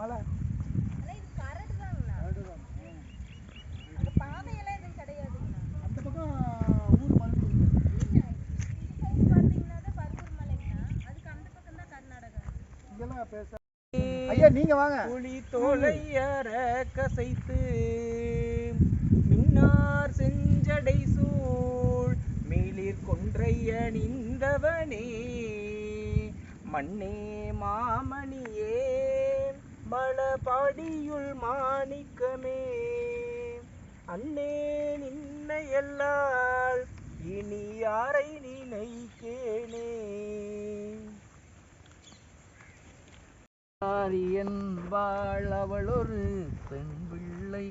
மலை அந்த பக்கம் ஊர் பேச ஐயா நீங்க வாங்க. புலி தோலையற கசைத்து மின்னார் செஞ்சடை சூழ் மேலிற் கொன்றைய நின்றவனே மண்ணே மாமணியே மலபாடியுள் மாணிக்கமே. அன்னே நின்னை எல்லால் இனி யாரை நினைக்கேனே. ஆரியன் வாழ் அவள் ஒரு பெண் பிள்ளை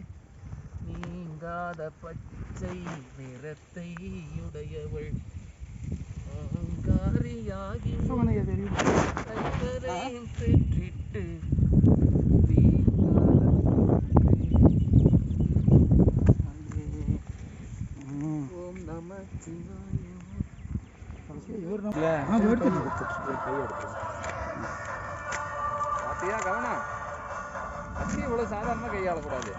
நீங்காத பச்சை நிறத்தை உடையவள் ஆங்காரியாகி பெற்றிட்டு பாத்தியா கவனம் கத்தி இவ்வளவு சாதாரணமா கையாளக்கூடாது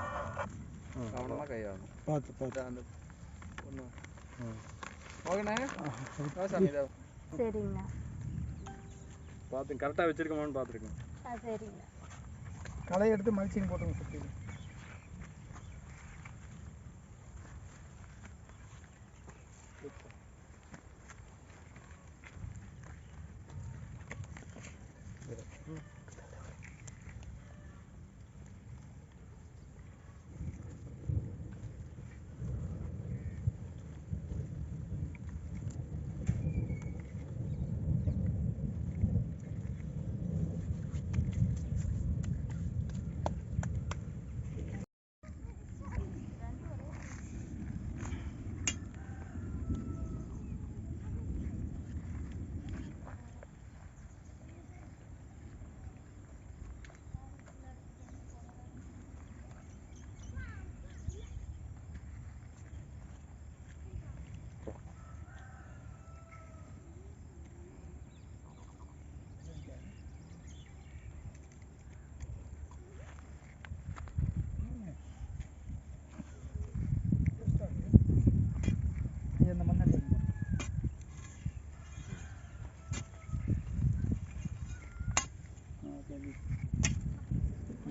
கவனமா கையாளணும் பார்த்து பார்த்து அந்த ஒண்ணு மோகனே சாமி சரிங்கண்ணா பார்த்து கரெக்டாக வச்சிருக்கோமான்னு பார்த்துருக்கேன் சரிங்கண்ணா களை எடுத்து மல்ச்சிங் போட்டுங்க சுற்றி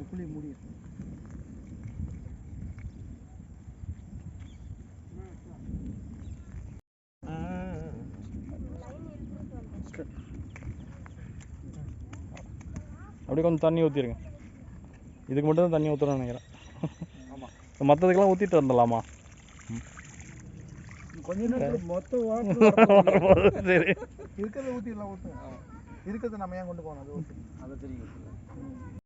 புளி முடியும் அப்படியே கொஞ்சம் தண்ணி ஊற்றிருங்க இதுக்கு மட்டும் தான் தண்ணி ஊற்றுறோம்னு நினைக்கிறேன். ஆமாம் மற்றதுக்கெல்லாம் ஊற்றிட்டு வந்துடலாமா கொஞ்ச நேரத்துல மொத்த வாட்டர் சரி. இருக்கிறத ஊற்றிடலாம் ஊற்று இருக்கிறத நம்ம ஏன் கொண்டு போகணும்? அது ஊற்று அதை தெரியும்.